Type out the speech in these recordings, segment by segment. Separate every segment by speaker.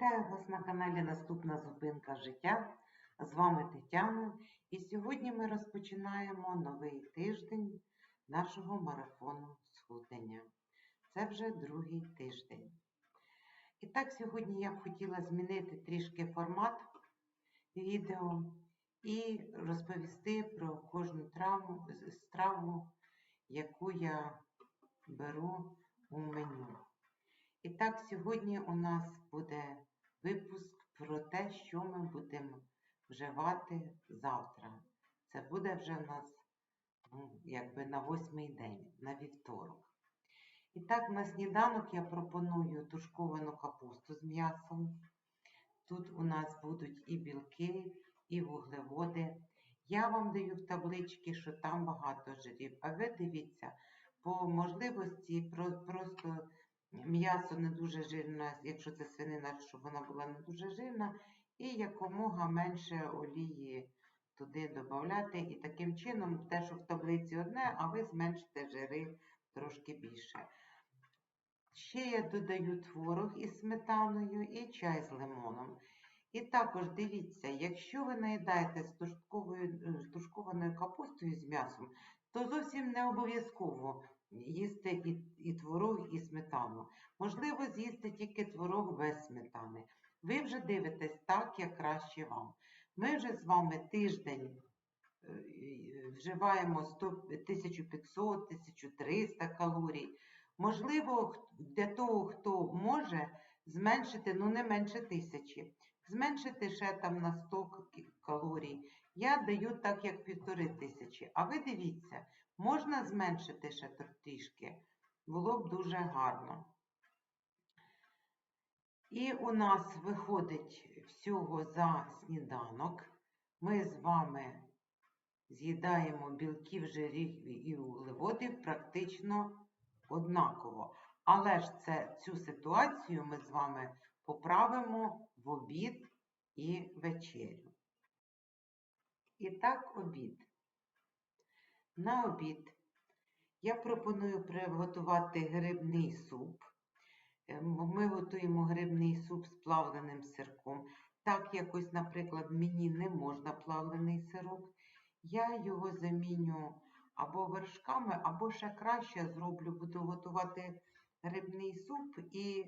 Speaker 1: Вітаю вас на каналі Наступна зупинка життя. З вами Тетяна. І сьогодні ми розпочинаємо новий тиждень нашого марафону схуднення. Це вже другий тиждень. І так, сьогодні я б хотіла змінити трішки формат відео і розповісти про кожну травму, страву, яку я беру у меню. І так, сьогодні у нас буде випуск про те, що ми будемо вживати завтра. Це буде вже у нас ну, якби на восьмий день, на вівторок. І так, на сніданок я пропоную тушковану капусту з м'ясом. Тут у нас будуть і білки, і вуглеводи. Я вам даю в таблички, що там багато жирів. А ви дивіться, по можливості про- просто м'ясо не дуже жирне, якщо це свинина, щоб вона була не дуже жирна, і якомога менше олії туди додати. І таким чином, те, що в таблиці одне, а ви зменшите жири трошки більше. Ще я додаю творог із сметаною і чай з лимоном. І також дивіться, якщо ви наїдаєте з тушкованою капустою з м'ясом, то зовсім не обов'язково їсти і, і творог, і сметану. Можливо, з'їсти тільки творог без сметани. Ви вже дивитесь так, як краще вам. Ми вже з вами тиждень е, вживаємо 1500-1300 калорій. Можливо, для того, хто може зменшити, ну не менше тисячі, зменшити ще там на 100 калорій. Я даю так, як півтори тисячі. А ви дивіться, можна зменшити ще тр- трішки, було б дуже гарно. І у нас виходить всього за сніданок. Ми з вами з'їдаємо білків, жирів і вуглеводів практично однаково. Але ж це, цю ситуацію ми з вами поправимо в обід і вечерю. І так, обід. На обід я пропоную приготувати грибний суп. Е, Ми готуємо грибний суп з плавленим сирком. Так, якось, наприклад, мені не можна плавлений сирок. Я його заміню або вершками, або ще краще зроблю, буду готувати грибний суп і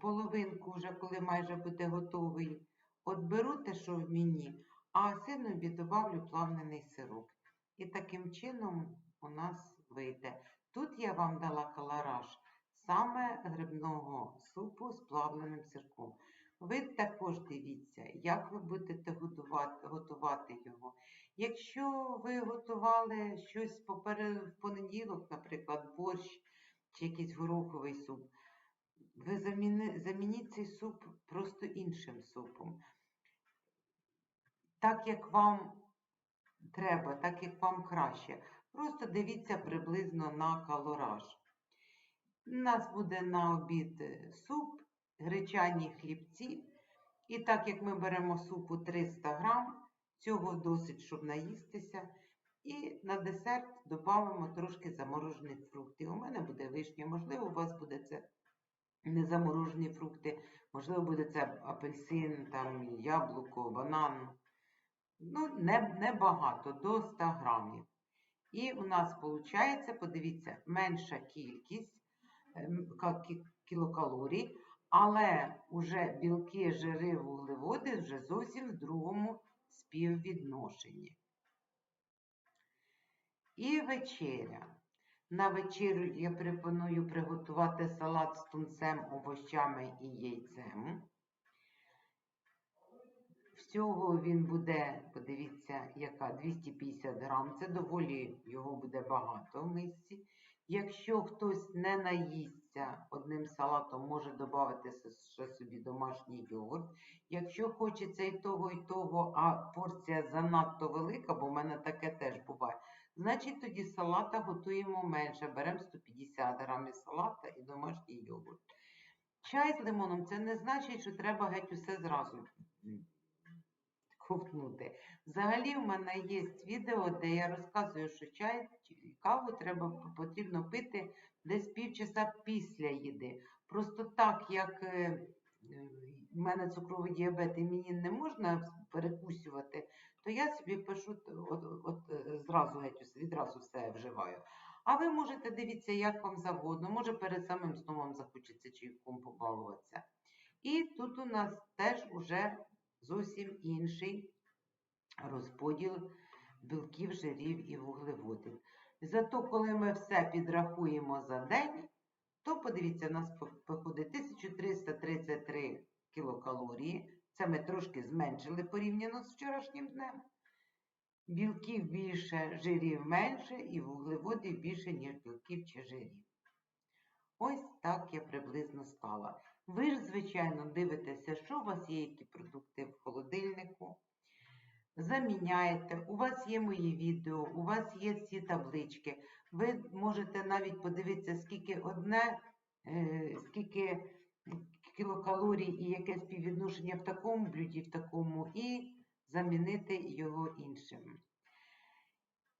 Speaker 1: половинку, вже коли майже буде готовий, от беру те, що в мені, а синові добавлю плавлений сирок. І таким чином у нас вийде. Тут я вам дала калараж саме грибного супу з плавленим сирком. Ви також дивіться, як ви будете готувати, його. Якщо ви готували щось в понеділок, наприклад, борщ чи якийсь гороховий суп, ви заміни, замініть цей суп просто іншим супом. Так як вам треба, так як вам краще. Просто дивіться приблизно на калораж. У нас буде на обід е, суп, гречані хлібці. І так як ми беремо супу 300 грам, цього досить, щоб наїстися. І на десерт додамо трошки заморожених фруктів. У мене буде вишня, можливо, у вас буде це не заморожені фрукти, можливо, буде це апельсин, там, яблуко, банан. Ну, не, не до 100 грамів. І у нас виходить, подивіться, менша кількість ем, ка- кі- кілокалорій, але вже білки, жири, вуглеводи вже зовсім в другому співвідношенні. І вечеря. На вечерю я пропоную приготувати салат з тунцем, овощами і яйцем. Всього він буде, подивіться, яка 250 грам. Це доволі його буде багато в мисці. Якщо хтось не наїсться одним салатом, може додати ще собі домашній йогурт. Якщо хочеться і того, і того, а порція занадто велика, бо в мене таке теж буває, значить тоді салата готуємо менше. Беремо 150 грамів салата і домашній йогурт. Чай з лимоном це не значить, що треба геть усе зразу ковтнути. Взагалі, в мене є відео, де я розказую, що чай і каву треба потрібно пити десь півчаса після їди. Просто так, як е, в мене цукровий діабет і мені не можна перекусювати, то я собі пишу от, от е, зразу геть відразу все вживаю. А ви можете дивіться, як вам завгодно. Може перед самим сном захочеться чайком побалуватися. І тут у нас теж уже зовсім інший розподіл білків, жирів і вуглеводів. Зато, коли ми все підрахуємо за день, то подивіться, у нас виходить 1333 кілокалорії. Це ми трошки зменшили порівняно з вчорашнім днем. Білків більше, жирів менше і вуглеводів більше, ніж білків чи жирів. Ось так я приблизно склала. Ви ж, звичайно, дивитеся, що у вас є, які продукти в холодильнику. Заміняєте, у вас є мої відео, у вас є ці таблички. Ви можете навіть подивитися, скільки одне, е, скільки кілокалорій і яке співвідношення в такому блюді, в такому, і замінити його іншим.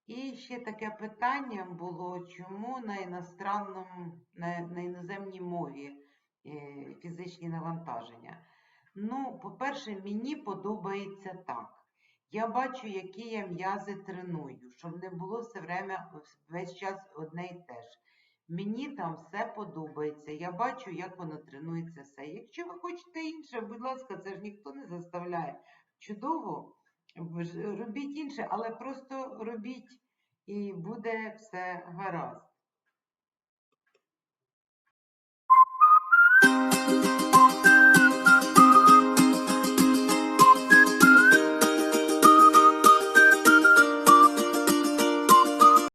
Speaker 1: І ще таке питання було, чому на на, на іноземній мові фізичні навантаження. Ну, по-перше, мені подобається так. Я бачу, які я м'язи треную, щоб не було все время, весь час одне і те ж. Мені там все подобається. Я бачу, як воно тренується все. Якщо ви хочете інше, будь ласка, це ж ніхто не заставляє. Чудово, робіть інше, але просто робіть і буде все гаразд.